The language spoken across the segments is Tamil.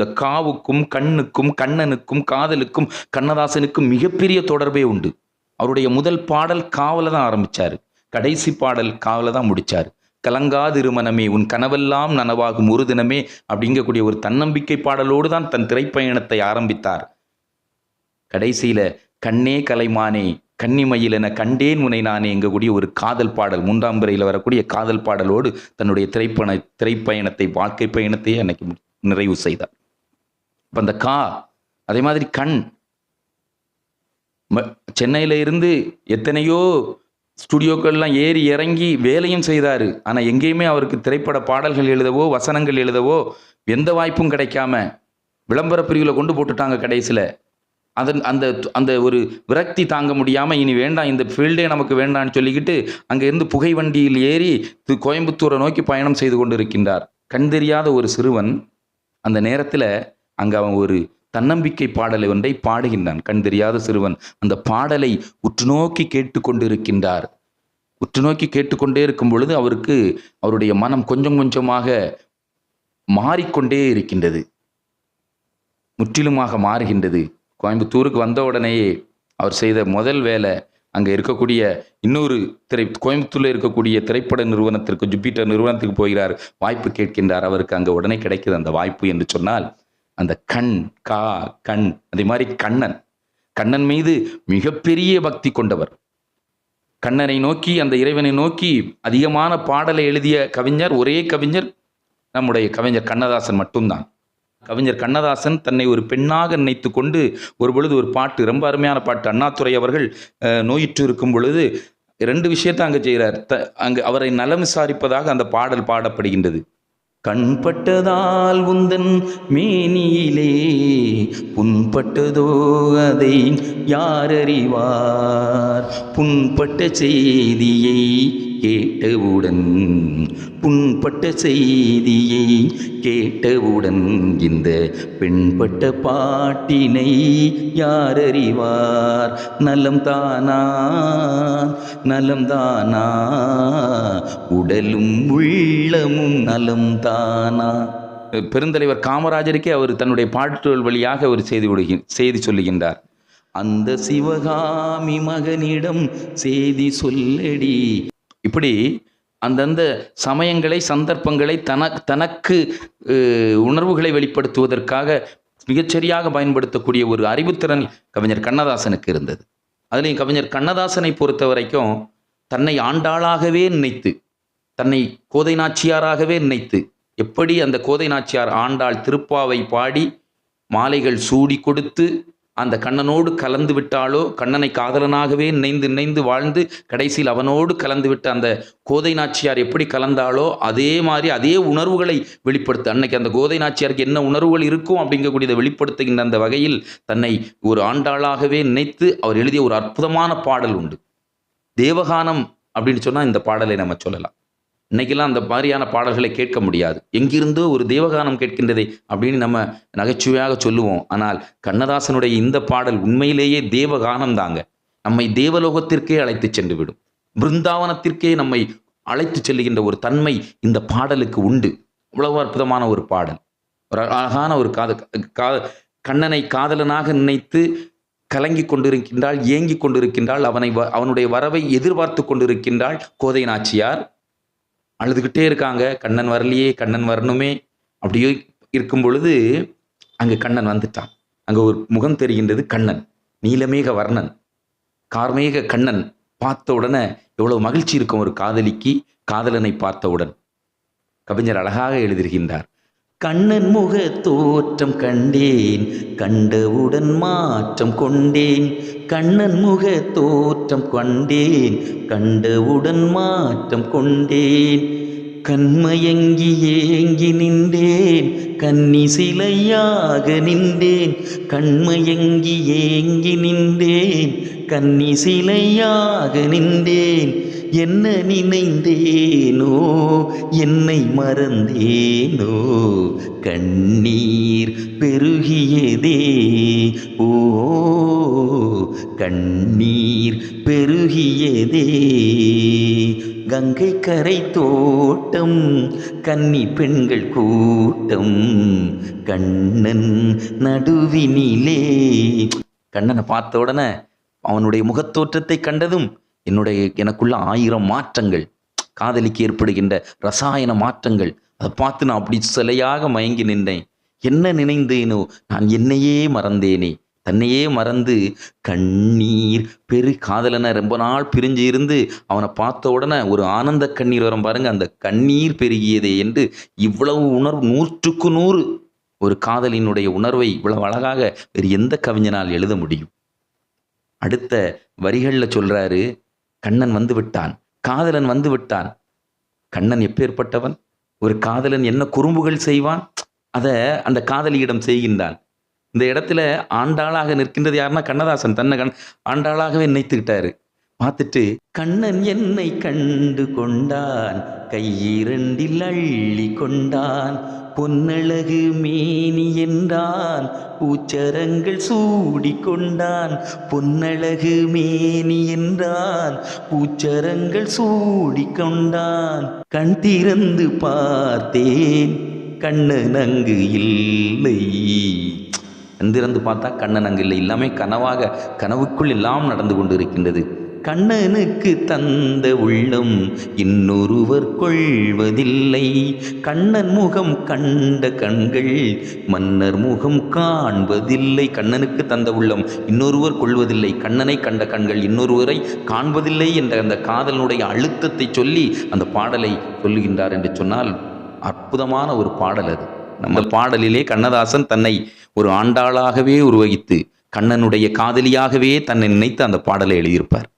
இந்த காவுக்கும் கண்ணுக்கும் கண்ணனுக்கும் காதலுக்கும் கண்ணதாசனுக்கும் மிகப்பெரிய தொடர்பே உண்டு. அவருடைய முதல் பாடல் காவல தான் ஆரம்பிச்சாரு. கடைசி பாடல் காவல தான் முடிச்சாரு. கலங்காதிருமனமே உன் கனவெல்லாம் நனவாகும் ஒரு தினமே அப்படிங்கக்கூடிய ஒரு தன்னம்பிக்கை பாடலோடு தான் தன் திரைப்பயணத்தை ஆரம்பித்தார். கடைசியில கண்ணே கலைமானே கன்னிமயில் என கண்டேன் முனை நானே எங்கக்கூடிய ஒரு காதல் பாடல் மூன்றாம் பிறையில் வரக்கூடிய காதல் பாடலோடு தன்னுடைய திரைப்பயண திரைப்பயணத்தை வாழ்க்கை பயணத்தையே அன்னைக்கு நிறைவு செய்தார். இப்போ அந்த கா அதே மாதிரி கண். ம- சென்னையில இருந்து எத்தனையோ ஸ்டுடியோக்கள்லாம் ஏறி இறங்கி வேலையும் செய்தார். ஆனால் எங்கேயுமே அவருக்கு திரைப்பட பாடல்கள் எழுதவோ வசனங்கள் எழுதவோ எந்த வாய்ப்பும் கிடைக்காம விளம்பர பிரிவில் கொண்டு போட்டுட்டாங்க கடைசியில். அதன் அந்த அந்த ஒரு விரக்தி தாங்க முடியாமல் இனி வேண்டாம் இந்த ஃபீல்டே நமக்கு வேண்டாம்னு சொல்லிக்கிட்டு அங்கேருந்து புகை வண்டியில் ஏறி கோயம்புத்தூரை நோக்கி பயணம் செய்து கொண்டு இருக்கின்றார் கண் தெரியாத ஒரு சிறுவன் அந்த நேரத்தில் அங்கே அவன் ஒரு தன்னம்பிக்கை பாடலை ஒன்றை பாடுகின்றான். கண் தெரியாத சிறுவன் அந்த பாடலை உற்று நோக்கி கேட்டுக்கொண்டிருக்கின்றார். உற்று நோக்கி கேட்டுக்கொண்டே இருக்கும் பொழுது அவருக்கு அவருடைய மனம் கொஞ்சம் கொஞ்சமாக மாறிக்கொண்டே இருக்கின்றது. முற்றிலுமாக மாறுகின்றது. கோயம்புத்தூருக்கு வந்த உடனேயே அவர் செய்த முதல் வேலை அங்கே இருக்கக்கூடிய இன்னொரு திரை கோயம்புத்தூரில் இருக்கக்கூடிய திரைப்பட நிறுவனத்திற்கு ஜூபிட்டர் நிறுவனத்துக்கு போகிறார். வாய்ப்பு கேட்கின்றார். அவருக்கு அங்கே உடனே கிடைக்கிறது அந்த வாய்ப்பு என்று சொன்னால் அந்த கண் கா கண் அதே மாதிரி கண்ணன். கண்ணன் மீது மிகப்பெரிய பக்தி கொண்டவர். கண்ணனை நோக்கி அந்த இறைவனை நோக்கி அதிகமான பாடலை எழுதிய கவிஞர் ஒரே கவிஞர் நம்முடைய கவிஞர் கண்ணதாசன் மட்டும்தான். கவிஞர் கண்ணதாசன் தன்னை ஒரு பெண்ணாக நினைத்து கொண்டு ஒரு பொழுது ஒரு பாட்டு ரொம்ப அருமையான பாட்டு. அண்ணாதுரை அவர்கள் நோயிற்று இருக்கும் பொழுது ரெண்டு விஷயத்தை அங்கே செய்கிறார் த அங்கு அவரை நலம் விசாரிப்பதாக அந்த பாடல் பாடப்படுகின்றது. கண்பட்டதால் உந்தன் மேனியிலே புண்பட்டதோ அதை யார் அறிவார்? புண்பட்ட செய்தியை கேட்டவுடன் புண்பட்ட செய்தியை கேட்டவுடன் இந்த பெண்பட்ட பாட்டினை யார் அறிவார் நலம் தானா? நலம் தானா? உடலும் உள்ளமும் நலம் தானா? பெருந்தலைவர் காமராஜருக்கே அவர் தன்னுடைய பாட்டுகள் வழியாக ஒரு செய்தி விடுகி செய்தி சொல்லுகின்றார். அந்த சிவகாமி மகனிடம் செய்தி சொல்லடி. இப்படி அந்தந்த சமயங்களை சந்தர்ப்பங்களை தன தனக்கு உணர்வுகளை வெளிப்படுத்துவதற்காக மிகச்சரியாக பயன்படுத்தக்கூடிய ஒரு அறிவுத்திறன் கவிஞர் கண்ணதாசனுக்கு இருந்தது. அதுலேயும் கவிஞர் கண்ணதாசனை பொறுத்த வரைக்கும் தன்னை ஆண்டாளாகவே நினைத்து தன்னை கோதை நாச்சியாராகவே நினைத்து எப்படி அந்த கோதை நாச்சியார் ஆண்டாள் திருப்பாவை பாடி மாலைகள் சூடி கொடுத்து அந்த கண்ணனோடு கலந்து விட்டாலோ கண்ணனை காதலனாகவே நினைந்து நினைந்து வாழ்ந்து கடைசியில் அவனோடு கலந்து விட்ட அந்த கோதை நாச்சியார் எப்படி கலந்தாலோ அதே மாதிரி அதே உணர்வுகளை வெளிப்படுத்த அன்னைக்கு அந்த கோதை நாச்சியாருக்கு என்ன உணர்வுகள் இருக்கும் அப்படிங்கக்கூடியதை வெளிப்படுத்துகின்ற அந்த வகையில் தன்னை ஒரு ஆண்டாளாகவே நினைத்து அவர் எழுதிய ஒரு அற்புதமான பாடல் உண்டு. தேவகானம் அப்படின்னு சொன்னால் இந்த பாடலை நம்ம சொல்லலாம். இன்னைக்கெல்லாம் அந்த மாதிரியான பாடல்களை கேட்க முடியாது. எங்கிருந்தோ ஒரு தேவகானம் கேட்கின்றதே அப்படின்னு நம்ம நகைச்சுவையாக சொல்லுவோம். ஆனால் கண்ணதாசனுடைய இந்த பாடல் உண்மையிலேயே தேவகானம் தாங்க. நம்மை தேவலோகத்திற்கே அழைத்து சென்று விடும் பிருந்தாவனத்திற்கே நம்மை அழைத்து செல்லுகின்ற ஒரு தன்மை இந்த பாடலுக்கு உண்டு. அவ்வளவு அற்புதமான ஒரு பாடல். ஒரு அழகான ஒரு காத கா கண்ணனை காதலனாக நினைத்து கலங்கி கொண்டிருக்கின்றாள் ஏங்கி கொண்டிருக்கின்றாள் அவனை வ- அவனுடைய வரவை எதிர்பார்த்து கொண்டிருக்கின்றாள் கோதை நாச்சியார். அழுதுகிட்டே இருக்காங்க. கண்ணன் வரலையே கண்ணன் வரணுமே. அப்படியே இருக்கும் பொழுது அங்கே கண்ணன் வந்துட்டான். அங்கே ஒரு முகம் தெரிகின்றது கண்ணன். நீலமேக வர்ணன். கார்மேக கண்ணன் பார்த்த உடனே எவ்வளவு மகிழ்ச்சி இருக்கும் ஒரு காதலிக்கு காதலனை பார்த்தவுடன் கவிஞர் அழகாக எழுதியிருக்கின்றார். கண்ணன் முக தோற்றம் கண்டேன் கண்டவுடன் மாற்றம் கொண்டேன். கண்ணன் முக தோற்றம் கொண்டேன் கண்டவுடன் மாற்றம் கொண்டேன். கண்மயங்கி ஏங்கி நின்றேன் கன்னி சிலையாக நின்றேன். கண்மயங்கி ஏங்கி நின்றேன் கன்னி சிலையாக நின்றேன். என்ன நினைந்தேனோ? என்னை மறந்தேனோ? கண்ணீர் பெருகியதே. ஓ கண்ணீர் பெருகியதே. கங்கை கரை தோட்டம் கன்னி பெண்கள் கூட்டம் கண்ணன் நடுவினிலே. கண்ணனை பார்த்த உடனே அவனுடைய முகத்தோற்றத்தை கண்டதும் என்னுடைய எனக்குள்ள ஆயிரம் மாற்றங்கள் காதலிக்கு ஏற்படுகின்ற ரசாயன மாற்றங்கள் அதை பார்த்து நான் அப்படி சிலையாக மயங்கி நின்றேன். என்ன நினைந்தேனோ நான் என்னையே மறந்தேனே. தன்னையே மறந்து கண்ணீர் பெரு காதலனை ரொம்ப நாள் பிரிஞ்சு இருந்து அவனை பார்த்த உடனே ஒரு ஆனந்த கண்ணீர் வரும் பாருங்க அந்த கண்ணீர் பெருகியதே என்று இவ்வளவு உணர்வு நூற்றுக்கு நூறு ஒரு காதலினுடைய உணர்வை இவ்வளவு அழகாக வேறு எந்த கவிஞனால் எழுத முடியும்? அடுத்த வரிகளில் சொல்றாரு கண்ணன் வந்து விட்டான். காதலன் வந்து விட்டான். கண்ணன் எப்பேற்பட்டவன்? ஒரு காதலன் என்ன குறும்புகள் செய்வான்? அதை அந்த காதலியிடம் செய்கின்றான். இந்த இடத்துல ஆண்டாளாக நிற்கின்றது யாருன்னா கண்ணதாசன். தன்னை கண் ஆண்டாளாகவே நினைத்துக்கிட்டாரு. பார்த்துட்டு கண்ணன் என்னை கண்டு கொண்டான் கையிரண்டில் அள்ளி கொண்டான் பொன்னழகு மேனி என்றான் பூச்சரங்கள் சூடி கொண்டான் பொன்னழகு மேனி என்றான் பூச்சரங்கள் சூடி கொண்டான் கண் திறந்து பார்த்தேன் கண்ணன் அங்கு இல்லை. கண்திறந்து பார்த்தா கண்ணன் அங்கு இல்லை. எல்லாமே கனவாக கனவுக்குள் எல்லாம் நடந்து கொண்டு இருக்கின்றது கண்ணனுக்கு தந்த உள்ளம் இன்னொருவர் கொள்வதில்லை. கண்ணன் முகம் கண்ட கண்கள் மன்னர் முகம் காண்பதில்லை. கண்ணனுக்கு தந்த உள்ளம் இன்னொருவர் கொள்வதில்லை. கண்ணனை கண்ட கண்கள் இன்னொருவரை காண்பதில்லை என்ற அந்த காதலனுடைய அழுத்தத்தை சொல்லி அந்த பாடலை சொல்லுகின்றார் என்று சொன்னால் அற்புதமான ஒரு பாடல் அது. நம்ம பாடலிலே கண்ணதாசன் தன்னை ஒரு ஆண்டாளாகவே உருவகித்து கண்ணனுடைய காதலியாகவே தன்னை நினைத்து அந்த பாடலை எழுதியிருப்பார்.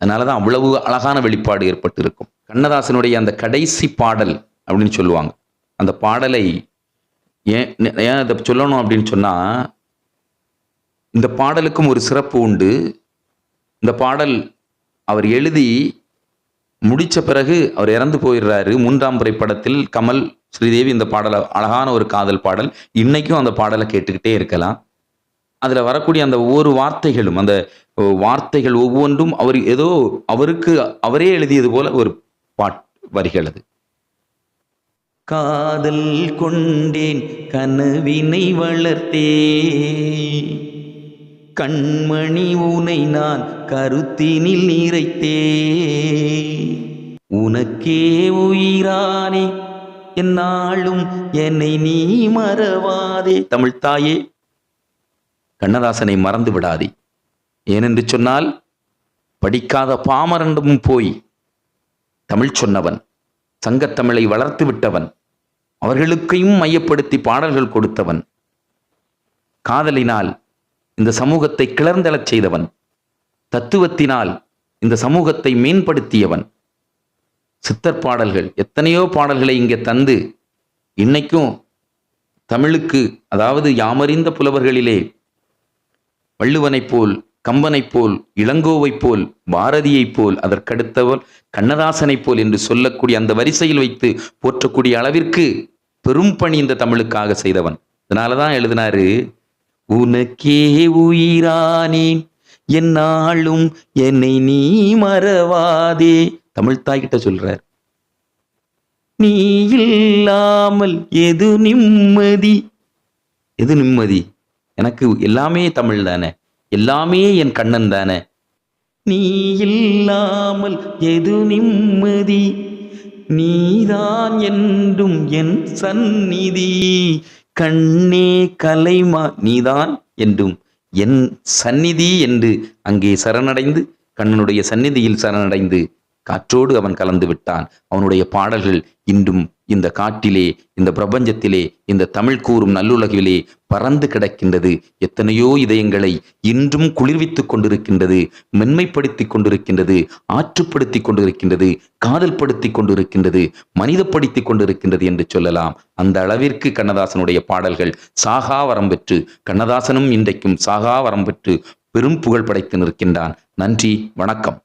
அதனால தான் அவ்வளவு அழகான வெளிப்பாடு ஏற்பட்டிருக்கும். கண்ணதாசனுடைய அந்த கடைசி பாடல் அப்படின்னு சொல்லுவாங்க. அந்த பாடலை ஏன் ஏன் அதை சொல்லணும் அப்படின்னு சொன்னால் இந்த பாடலுக்கும் ஒரு சிறப்பு உண்டு. இந்த பாடல் அவர் எழுதி முடித்த பிறகு அவர் இறந்து போயிடுறாரு. மூன்றாம் முறை படத்தில் கமல் ஸ்ரீதேவி இந்த பாடலை அழகான ஒரு காதல் பாடல். இன்னைக்கும் அந்த பாடலை கேட்டுக்கிட்டே இருக்கலாம். அதில் வரக்கூடிய அந்த ஒவ்வொரு வார்த்தைகளும் அந்த வார்த்தைகள் ஒவ்வொன்றும் அவர் ஏதோ அவருக்கு அவரே எழுதியது போல ஒரு பாட் வரிகள் அது. காதல் கொண்டேன் கனவினை வளர்த்தே கண்மணி உனை நான் கருத்தினில் நிறைத்தே உனக்கே உயிரானே என்னாலும் என்னை நீ மறவாதே. தமிழ் தாயே கண்ணதாசனை மறந்து விடாதே. ஏனென்று சொன்னால் படிக்காத பாமரண்டும் போய் தமிழ் சொன்னவன் சங்கத்தமிழை வளர்த்து விட்டவன் அவர்களுக்கையும் மையப்படுத்தி பாடல்கள் கொடுத்தவன் காதலினால் இந்த சமூகத்தை கிளர்ந்தெழச் செய்தவன் தத்துவத்தினால் இந்த சமூகத்தை மேம்படுத்தியவன். சித்தர் பாடல்கள் எத்தனையோ பாடல்களை இங்கே தந்து இன்னைக்கும் தமிழுக்கு அதாவது யாமறிந்த புலவர்களிலே வள்ளுவனைப் போல் கம்பனைப் போல் இளங்கோவைப் போல் பாரதியைப் போல் அதற்கடுத்தவள் கண்ணதாசனைப் போல் என்று சொல்லக்கூடிய அந்த வரிசையில் வைத்து போற்றக்கூடிய அளவிற்கு பெரும் பணி இந்த தமிழுக்காக செய்தவன். அதனாலதான் எழுதினாரு உனக்கே உயிரானேன் என்னாலும் என்னை நீ மறவாதே. தமிழ்தாய்கிட்ட சொல்றார் நீ இல்லாமல் எது நிம்மதி? எது நிம்மதி? எனக்கு எல்லாமே தமிழ் தானே? எல்லாமே என் கண்ணன் தானே? நீ இல்லாமல் எது நிம்மதி? நீதான் என்றும் என் சந்நிதி. கண்ணே கலைமா நீதான் என்றும் என் சந்நிதி என்று அங்கே சரணடைந்து கண்ணனுடைய சந்நிதியில் சரணடைந்து காற்றோடு அவன் கலந்து விட்டான். அவனுடைய பாடல்கள் இன்றும் இந்த காட்டிலே இந்த பிரபஞ்சத்திலே இந்த தமிழ் கூறும் நல்லுலகிலே பறந்து கிடக்கின்றது. எத்தனையோ இதயங்களை இன்றும் குளிர்வித்துக் கொண்டிருக்கின்றது மென்மைப்படுத்திக் கொண்டிருக்கின்றது ஆற்றுப்படுத்தி கொண்டிருக்கின்றது காதல் படுத்தி கொண்டிருக்கின்றது மனிதப்படுத்திக் கொண்டிருக்கின்றது என்று சொல்லலாம். அந்த அளவிற்கு கண்ணதாசனுடைய பாடல்கள் சாகா வரம் பெற்று கண்ணதாசனும் இன்றைக்கும் சாகா வரம் பெற்று பெரும் புகழ் படைத்து நிற்கின்றான். நன்றி வணக்கம்.